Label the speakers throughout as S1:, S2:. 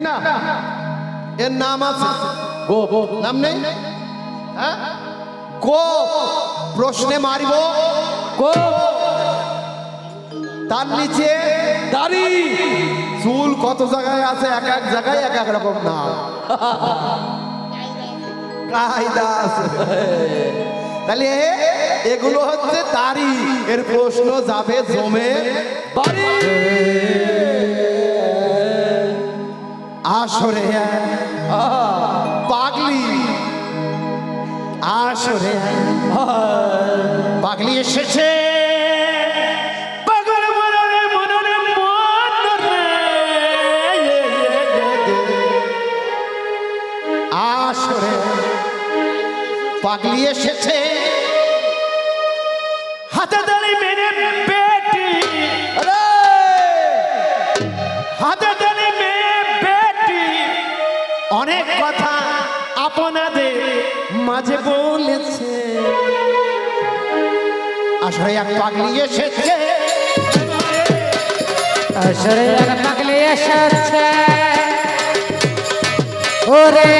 S1: না। এর নাম আছে।
S2: গো গো
S1: নাম নেই? হ্যাঁ? গো প্রশ্নে মারিব।
S2: গো।
S1: তার নিচে
S2: দাড়ি।
S1: চুল কত জায়গায় আছে? এক এক জায়গায় এক এক রকম নাম। কায়দা আছে। তাহলে এগুলো হচ্ছে তারি এর প্রশ্ন যাবে জমে।
S2: বাড়ি।
S1: আসরে পাগলি। আসরে পাগলি এসেছে।
S2: পাগল
S1: এসেছে।
S2: অনেক কথা আপনাদের মাঝে বলেছে।
S1: আসরে এক পাগলি এসেছে।
S3: আসরে এক পাগলি এসেছে। ওরে।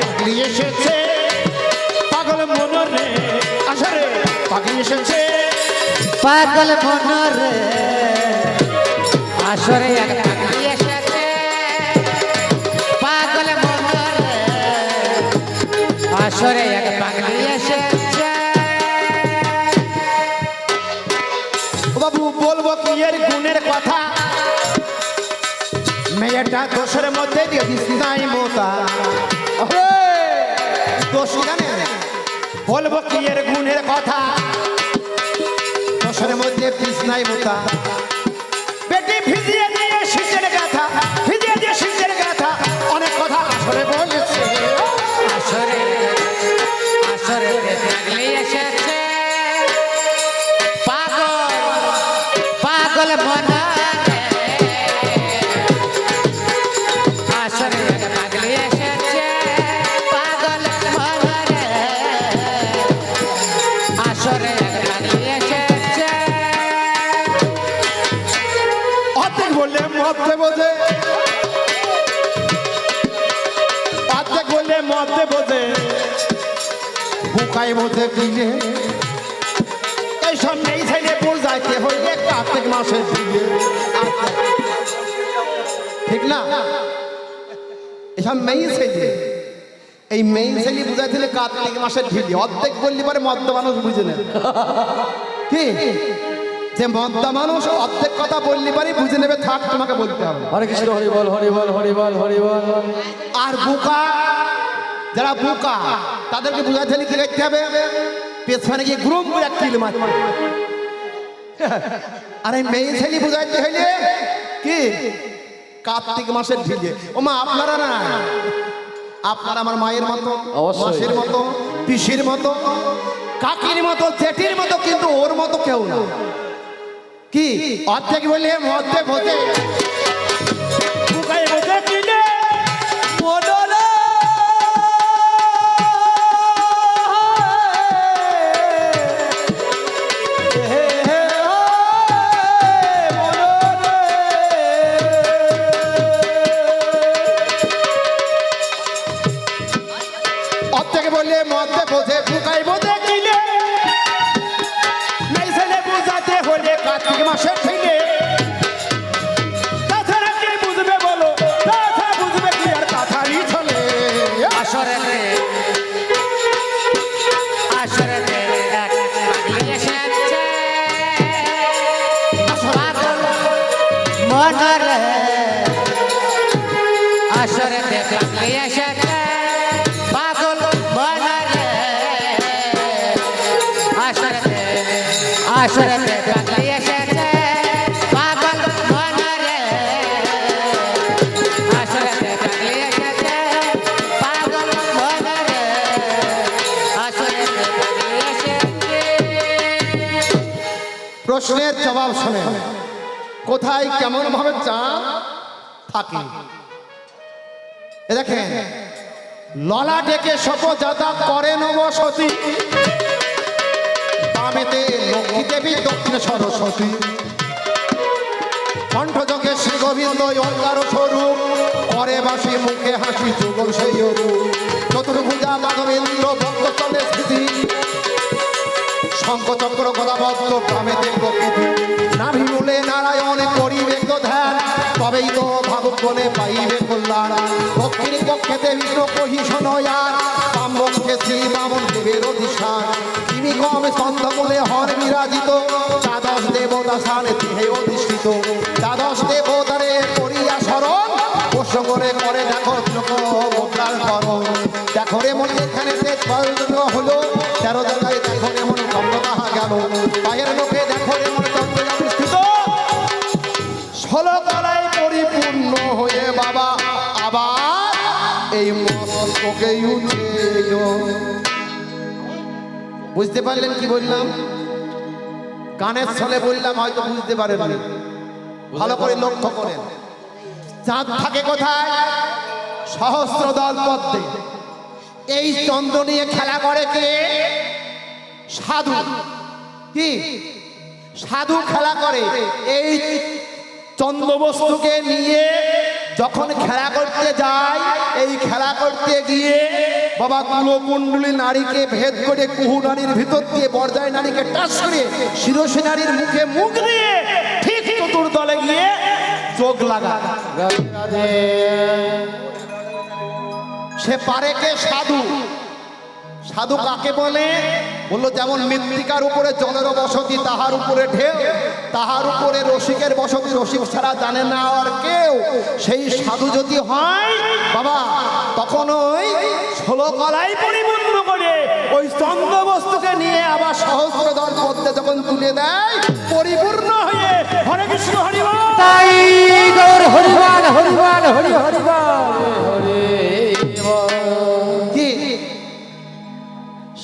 S1: পাগলি এসেছে।
S2: পাগল মনরে
S1: আসরে পাগলি এসেছে।
S3: পাগল মনরে। আসরে পাগলি আসরে এক পাগলি এসেছে।
S1: বাবু, বলব কি এর গুণের কথা? মেয়েটা দোষের মধ্যে দিয়ে দিস নাই মোতা। দোষ জানে বলব কি এর গুণের কথা? দোষের মধ্যে দিস নাই মোতা। বোঝে দিলে। এইসব নেই ছেলে বোঝাইতে হইলে কার্তিক মাসের দিলে ঠিক না? এসব মেয়ে ছেলে। এই মেয়ে ছেলে বুঝাইছিলে কার্তিক মাসের ঢিলি। অর্ধেক বললি পরে মদ্য মানুষ বুঝে নেয় কি? যে মদ্দা মানুষ অর্ধেক কথা বললি পারি বুঝে নেবে থাক তোমাকে বলতে হবে।
S2: হরে কৃষ্ণ হরি বল হরি বল হরি বল হরি বল।
S1: আর বুকা যারা বুকা তাদেরকে বুঝাতে হলে কি করতে হবে? পেছনে গিয়ে গ্রুপ করে কিল মারতে। আর এই মেয়ে ছেলে বুঝাইতে হইলে কি? কার্তিক মাসের ঢিলে। ও মা আপনারা না? আপনারা আমার মায়ের মতো। মাসির মতো পিসির মতো কাকির মতো জেঠির মতো কিন্তু ওর মতো কেউ না। কি? অর্ধেক বললে অর্ধেক হতে
S2: বোঝে
S1: বুকাই বোঝে কিলে মেয়ে ছেলে বুঝাতে হলে কার্তিক মাসের ঠেলে
S2: তাছাড়া কে বুঝবে বলো? তাছাড়া বুঝবে কি আর
S1: কাথারি চলে
S3: আসরে আসরে এক এসেছে। মনরে আসরে পাগলি এসেছে। এসেছে
S1: প্রশ্নের জবাব শোনে কোথায় কেমন ভাবে চাঁদ থাকে? দেখেন, ললা ডেকে শপজাতা করে নবসতী। বামেতে লক্ষ্মী দেবী দক্ষিণ সরস্বতী। কণ্ঠ চোখে শ্রী গোবিন্দ অঙ্গার স্বরূপ, পরে বাসি মুখে হাসি যুগল সেই চতুর্ভুজা মাধবেন্দ্র ভক্তচলে স্থিতি। শঙ্কচক্র গদাবদ্ধ গ্রামেতে প্রকৃতি। নাভি মূলে নারায়ণ করিবে ধ্যান, তবেই তো ভাবুক বলে পাইবে কল্যাণ। দক্ষিণ পক্ষেতে বিষ্ণু কহিষণ আর বাম পক্ষে শ্রী বামন দেবের অধিষ্ঠান। তিনি কম ছন্দমূলে হর বিরাজিত। দ্বাদশ দেবতা সারে দেহে অধিষ্ঠিত। দ্বাদশ দেবতারে করিয়া স্মরণ। পোষ্য করে দেখো লোক করণ। দেখো রে মনে এখানে হলো। তেরো জায়গায় দেখো রে মনে চন্দ্র তাহা গেল। পায়ের লোকে দেখো রে মনে চন্দ্র প্রতিষ্ঠিত ষোলো কলায় পরিপূর্ণ হয়ে বাবা, আবার এই মস্তকে উঠে। বুঝতে পারলেন কি বললাম? কানের ছলে বললাম হয়তো বুঝতে পারেন ভালো করে লক্ষ্য করেন। চাঁদ থাকে কোথায়? সহস্র দল পদ্মে। এই চন্দ্র নিয়ে খেলা করে কে? সাধু। কি? সাধু খেলা করে। এই চন্দ্রবস্তুকে নিয়ে যখন খেলা করতে যায় এই খেলা করতে গিয়ে বাবা কুলকুণ্ডলী নারীকে ভেদ করে কুহু নারীর ভিতর দিয়ে বর্জায় নারীকে টাচ করে শিরোশী নারীর মুখে মুখ দিয়ে ঠিক চতুর দলে গিয়ে চোখ লাগা। সে পারে কে সাধু? সাধু কাকে বলে? বলল, যেমন মৃত্তিকার উপরে জলের বসতি, তাহার উপরে ঢেউ, তাহার উপরে রসিকের বসতি। রসিক ছাড়া জানে না আর কেউ। সেই সাধু যদি হয়, বাবা, তখন ওই ষোলো কলাই পরিপূর্ণ করে ওই চন্দ্র বস্তুকে নিয়ে আবার সহস্র দল পদ্মে যখন তুলে দেয় পরিপূর্ণ হয়ে হরে কৃষ্ণ হরি বল।
S3: তাই গৌর হরি হরিবাল
S1: কি?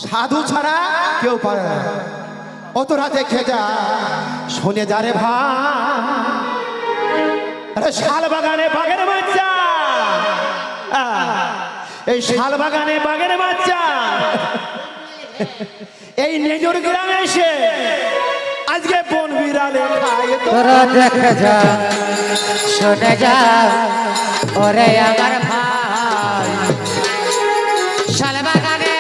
S1: সাধু ছাড়া কেউ পারে না। অত রাতে খেজা শোনে যারে ভাই।
S2: শাল বাগানে বাঘের বাচ্চা এই শাল বাগানে বাঘের বাচ্চা। এই নেজর গ্রামে এসে আজকে বন বিড়ালে খায়
S3: তোরা দেখে যা শুনে যা ওরে আমার ভাই। শালবাগানে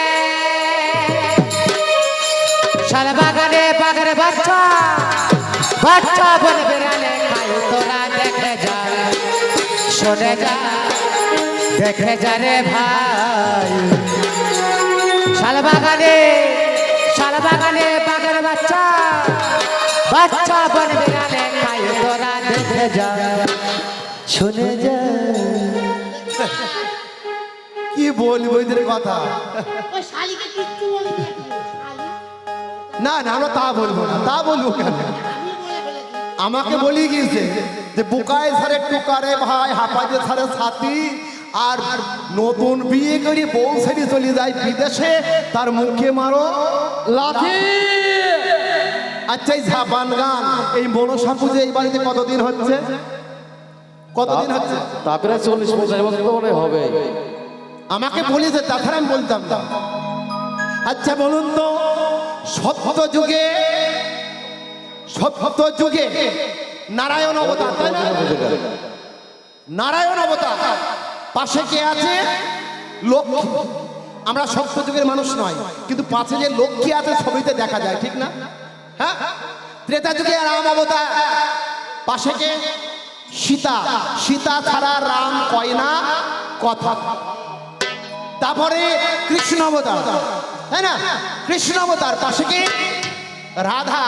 S3: শালবাগানে বাগের বাচ্চা বাচ্চা বন বিড়ালে খাই তোরা দেখে যা শুনে যা। দেখে যা রে ভাই। শালবাগানে শালবাগানে বাগের বাচ্চা। বাচ্চা বন বিড়ালে খাই তোরা দেখে যা। শুনে যা।
S1: কি বলব এদের কথা।
S4: শালি,
S1: না না আমরা তা বলব না। তা বলব কেন? আমাকে বলি গিয়েছে যে বুকায় সারে টুকারে ভাই হাফাজে সারে সাথী আর নতুন বিয়ে করে বউ ছেড়ে চলে যায় বিদেশে তার মুখে মারো লাঠি আচ্ছা এই ঝাপান গান এই মনসা পুজো এই বাড়িতে কতদিন হচ্ছে? কতদিন হচ্ছে?
S5: তা প্রায় চল্লিশ পঞ্চাশ বছর তো মনে হবে।
S1: আমাকে বলেছে তাছাড়া আমি বলতাম না। আচ্ছা বলুন তো সত্য যুগে সত্য যুগে নারায়ণ অবতার নারায়ণ অবতার। পাশে কে আছে? লোক। আমরা সত্য যুগের মানুষ নয়, কিন্তু পাশে যে লক্ষ্মী আছে ছবিতে দেখা যায়, ঠিক না? হ্যাঁ? ত্রেতা যুগে রাম অবতার। পাশে কে? সীতা। সীতা ছাড়া রাম কয় না কথা। তারপরে কৃষ্ণ অবতার। তাই না? কৃষ্ণ অবতার। পাশে কি? রাধা।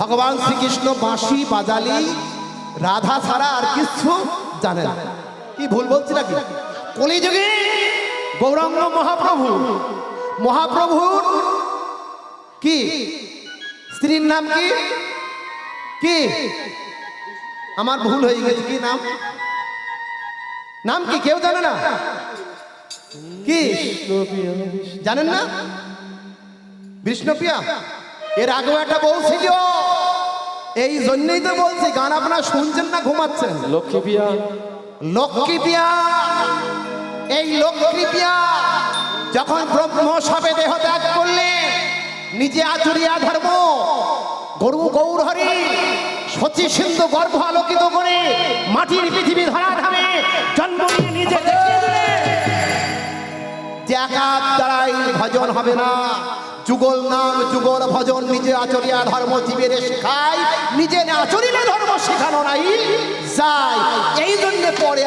S1: ভগবান শ্রীকৃষ্ণ বাঁশি বাজালি। রাধা ছাড়া আর কিছু জানে না। কি ভুল বলছি নাকি? কলিযুগে গৌরাঙ্গ মহাপ্রভু, মহাপ্রভুর কি? স্ত্রীর নাম কি? কি? আমার ভুল হয়ে গেছে, কি নাম? নাম কি কেউ জানে না? কি? জানেন না? বিষ্ণুপ্রিয়া এর আগেও একটা বউ ছিল এই জন্যই তো বলছি, গান আপনারা শুনছেন না, ঘুমাচ্ছেন।
S5: লক্ষ্মী পিয়া
S1: লক্ষ্মী এই লক্ষ্মী যখন ব্রহ্ম সবে দেহ ত্যাগ করলে, নিজে আচুরিয়া ধর্ম, গরু গৌর হরি
S2: সতী সিন্ধু গর্ভ আলোকিত করে মাটির পৃথিবী ধরা ধামে জন্ম নিয়ে নিজে দেখিয়ে দিলে।
S1: দ্বারাই ভজন হবে না, যুগল নাম যুগল ভজন, নিজে আচরিয়া ধর্ম জীবের শেখায়, নিজে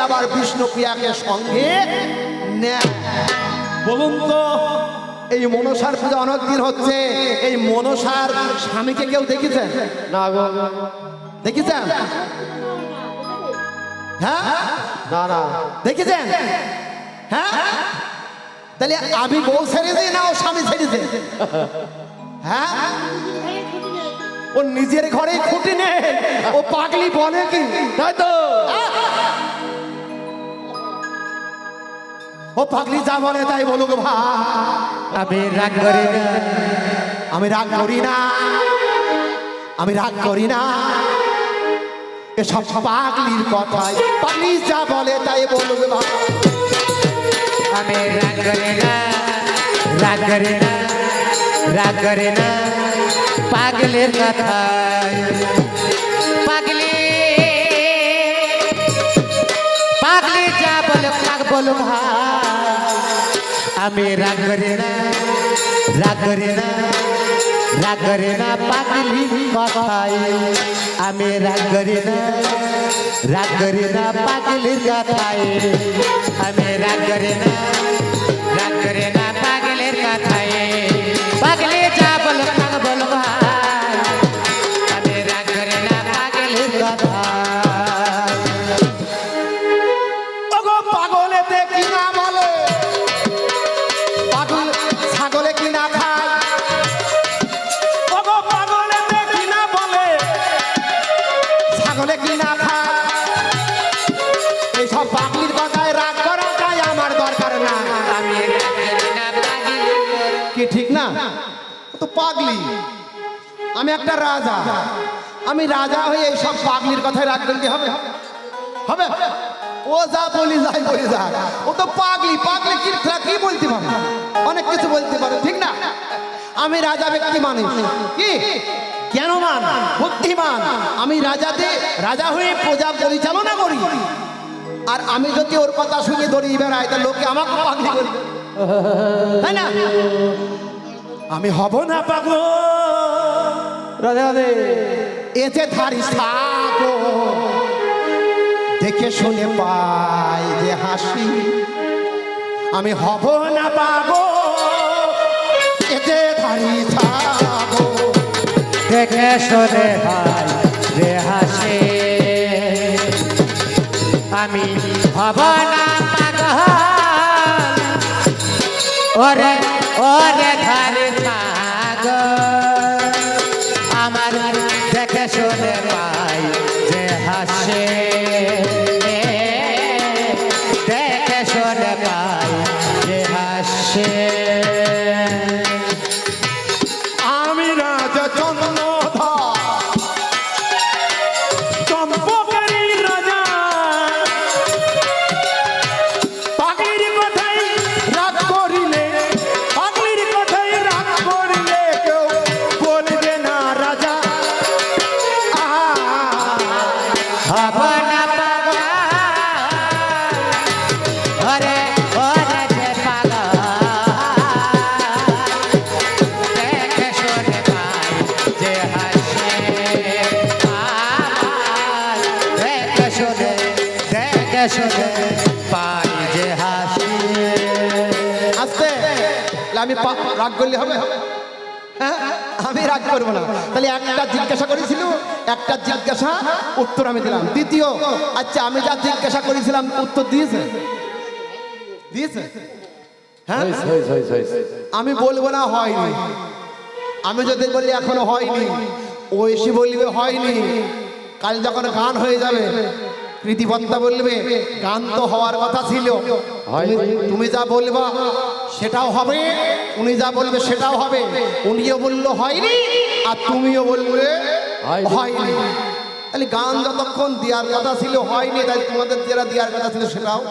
S1: আবার বিষ্ণুপ্রিয়াকে সঙ্গে নেয়।
S2: বলুন তো
S1: এই মনসার পূজা অনেক দিন হচ্ছে এই মনসার স্বামীকে কেউ দেখেছেন?
S5: না
S1: দেখেছেন? হ্যাঁ?
S5: না না।
S1: দেখেছেন? হ্যাঁ? তাহলে আমি বউ ছেড়েছি না ও স্বামী ছেড়েছে হ্যাঁ? ও নিজের ঘরে খুঁটি নেই ও পাগলি বলে কি?
S5: তাই তো?
S1: ও পাগলি যা বলে তাই বলুক ভাই।
S3: আমি রাগ করি না।
S1: আমি রাগ করি না। আমি রাগ করি না। এসব পাগলির কথাই পাগলি যা বলে তাই বলুক ভাই।
S3: আমি রাগ করি না। রাগ করি না। রাগ করি না। পাগলের কথা পাগলি। পাগলি যা বলে কাক বলো ভাই। আমি রাগ করি না, রাগ করি না, রাগ করি না পাগলি কথাই আমি রাগ করি না, রাগ করি না পাগলির কথাই আমি রাগ করি না
S1: কি ঠিক না? তো পাগলি। আমি একটা রাজা। আমি রাজা হয়ে এইসব পাগলির কথায় রাগ করলে হবে? হবে? ও যা বলি, যাই বলি যা ও তো পাগলি। পাগলি কি কি বলতে পারে? অনেক কিছু বলতে পারে, ঠিক না? আমি রাজা ব্যক্তি মানুষ। কি? কেন মান বুদ্ধিমান। আমি রাজাতে রাজা হয়ে প্রজা পরিচালনা করি। আর আমি যদি ওর কথা শুনে ধরি বেড়াই, তা লোকে আমাকে পাগলি করবে তাই না? আমি হব না পাগল।
S5: রাধে রাধে।
S1: এতে ধারি থাকো দেখে শুনে পাই যে হাসি। আমি হব না পাগো এতে ধারি থাকো
S3: দেখে শোনে ভাই রে হাসে। আমি হব না ওরে ওরে ধারে শুনে পাই যে হাসে।
S1: আস্তে তাহলে আমি রাগ করলে হবে? হ্যাঁ আমি রাগ করব না। তাহলে একটা জিজ্ঞাসা করেছিল একটা জিজ্ঞাসা উত্তর আমি দিলাম। দ্বিতীয় আচ্ছা আমি যা জিজ্ঞাসা করেছিলাম উত্তর দিয়েছে? দিয়েছে? হ্যাঁ। আমি বলব না হয়নি। আমি যদি বলি এখনও হয়নি ও এসে বলবে হয়নি। কাল যখন গান হয়ে যাবে কৃতিপত্তা বলবে গান তো হওয়ার কথা ছিল। তুমি- যা বলবা সেটাও হবে। উনি যা বলবে সেটাও হবে। উনিও বলল হয়নি। আর তুমিও বলবে।
S5: হয়নি।
S1: তাহলে গান যতক্ষণ দেওয়ার কথা ছিল হয়নি। তাই তোমাদের যারা দেওয়ার কথা ছিল সেটাও